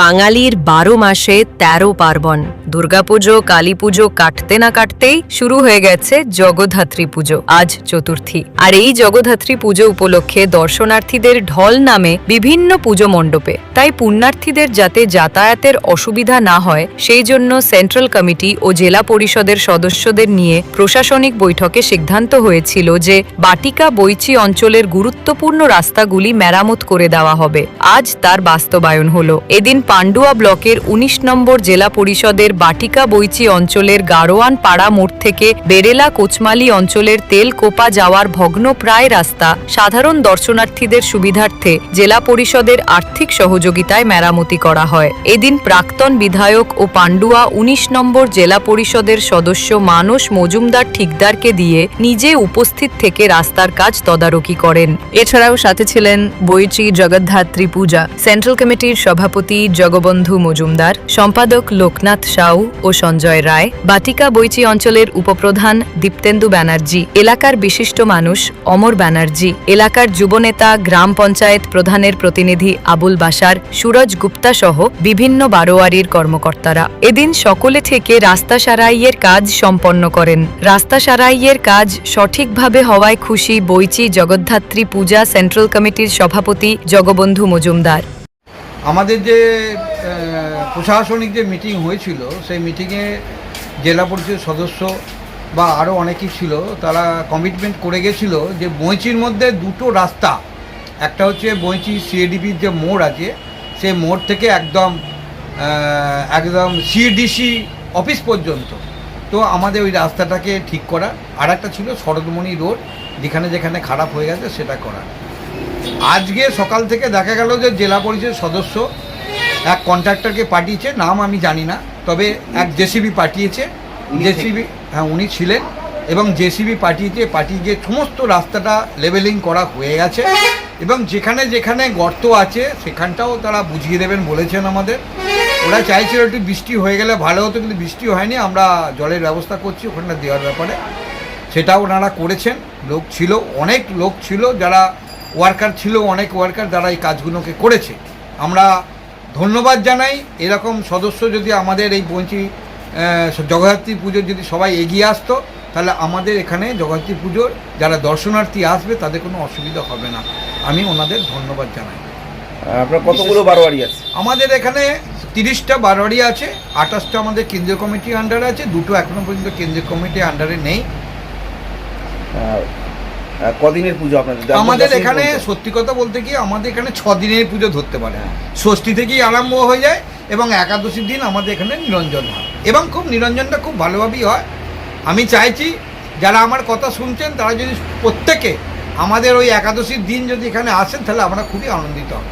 বাঙালির বারো মাসে তেরো পার্বণ। দুর্গাপুজো কালী পুজো কাটতে না কাটতেই শুরু হয়ে গেছে জগদ্ধাত্রী পুজো, আজ চতুর্থী। আর এই জগদ্ধাত্রী পুজো উপলক্ষে দর্শনার্থীদের ঢল নামে বিভিন্ন পুজো মণ্ডপে। তাই পুণ্যার্থীদের যাতে যাতায়াতের অসুবিধা না হয়, সেই জন্য সেন্ট্রাল কমিটি ও জেলা পরিষদের সদস্যদের নিয়ে প্রশাসনিক বৈঠকে সিদ্ধান্ত হয়েছিল যে বাটিকা বৈচি অঞ্চলের গুরুত্বপূর্ণ রাস্তাগুলি মেরামত করে দেওয়া হবে। আজ তার বাস্তবায়ন হলো। এদিন পান্ডুয়া ব্লকের ১৯ নম্বর জেলা পরিষদের বাটিকা বৈচি অঞ্চলের গারোয়ান পাড়া মোড় থেকে বেরেলা কোচমালি অঞ্চলের তেলকোপা যাওয়ার ভগ্নপ্রায় রাস্তা। সাধারণ দর্শনার্থীদের সুবিধার্থে জেলা পরিষদের আর্থিক সহযোগিতায় মেরামতি করা হয়। এদিন প্রাক্তন বিধায়ক ও পান্ডুয়া ১৯ নম্বর জেলা পরিষদের সদস্য মানস মজুমদার ঠিকদারকে দিয়ে নিজে উপস্থিত থেকে রাস্তার কাজ তদারকি করেন। এছাড়াও সাথে ছিলেন বৈচি জগদ্ধাত্রী পূজা। সেন্ট্রাল কমিটির সভাপতি জগবন্ধু মজুমদার, সম্পাদক লোকনাথ সাউ ও সঞ্জয় রায়, বাটিকা বৈচি অঞ্চলের উপপ্রধান দীপ্তেন্দু ব্যানার্জি, এলাকার বিশিষ্ট মানুষ অমর ব্যানার্জি, এলাকার যুবনেতা, গ্রাম পঞ্চায়েত প্রধানের প্রতিনিধি আবুল বাসার সুরজ গুপ্তা সহ বিভিন্ন বারোয়ারির কর্মকর্তারা। এদিন সকলে থেকে রাস্তা সারাইয়ের কাজ সম্পন্ন করেন। রাস্তা সারাইয়ের কাজ সঠিকভাবে হওয়ায় খুশি বৈচি জগদ্ধাত্রী পূজা সেন্ট্রাল কমিটির সভাপতি জগবন্ধু মজুমদার। আমাদের যে প্রশাসনিক যে মিটিং হয়েছিল, সেই মিটিংয়ে জেলা পরিষদের সদস্য বা আরও অনেকেই ছিল, তারা কমিটমেন্ট করে গেছিল যে বইচির মধ্যে দুটো রাস্তা। একটা হচ্ছে বইচি সিএডিপির যে মোড় আছে, সেই মোড় থেকে একদম একদম সিডিসি অফিস পর্যন্ত। তো আমাদের ওই রাস্তাটাকে ঠিক করা। আর একটা ছিল শরৎমণি রোড, যেখানে যেখানে খারাপ হয়ে গেছে সেটা করা। আজকে সকাল থেকে দেখা গেল যে জেলা পরিষদের সদস্য এক কন্ট্রাক্টরকে পাঠিয়েছে নাম আমি জানি না তবে এক জেসিবি পাঠিয়েছে জেসিবি হ্যাঁ উনি ছিলেন এবং জেসিবি পাঠিয়েছে পাঠিয়ে গিয়ে সমস্ত রাস্তাটা লেভেলিং করা হয়ে গেছে এবং যেখানে যেখানে গর্ত আছে সেখানটাও তারা বুঝিয়ে দেবেন বলেছেন আমাদের। ওরা চাইছিল একটু বৃষ্টি হয়ে গেলে ভালো হতো কিন্তু বৃষ্টি হয়নি আমরা জলের ব্যবস্থা করছি ওখানটা দেওয়ার ব্যাপারে। সেটাও ওনারা করেছেন লোক ছিল অনেক লোক ছিল যারা ওয়ার্কার ছিল অনেক ওয়ার্কার যারা এই কাজগুলোকে করেছে। আমরা ধন্যবাদ জানাই। এরকম সদস্য যদি আমাদের এই বঞ্চি জগদ্ধাত্রী পুজোর যদি সবাই এগিয়ে আসতো তাহলে আমাদের এখানে জগদ্ধাত্রী পুজোর যারা দর্শনার্থী আসবে তাদের কোনো অসুবিধা হবে না। আমি ওনাদের ধন্যবাদ জানাই। আপনার কতগুলো বারোয়ারি আছে? আমাদের এখানে তিরিশটা বারোয়ারি আছে আঠাশটা আমাদের কেন্দ্রীয় কমিটির আন্ডারে আছে দুটো এখনও পর্যন্ত কেন্দ্রীয় কমিটির আন্ডারে নেই। কদিনের পুজো আপনাদের? আমাদের এখানে সত্যি কথা বলতে কি আমাদের এখানে ছ দিনের পুজো ধরতে পারে। ষষ্ঠী থেকেই আরম্ভ হয়ে যায় এবং একাদশীর দিন আমাদের এখানে নিরঞ্জন হয়। এবং খুব নিরঞ্জনটা খুব ভালোভাবেই হয়। আমি চাইছি যারা আমার কথা শুনছেন তারা যদি প্রত্যেকে আমাদের ওই একাদশীর দিন যদি এখানে আসেন তাহলে আমরা খুবই আনন্দিত হব।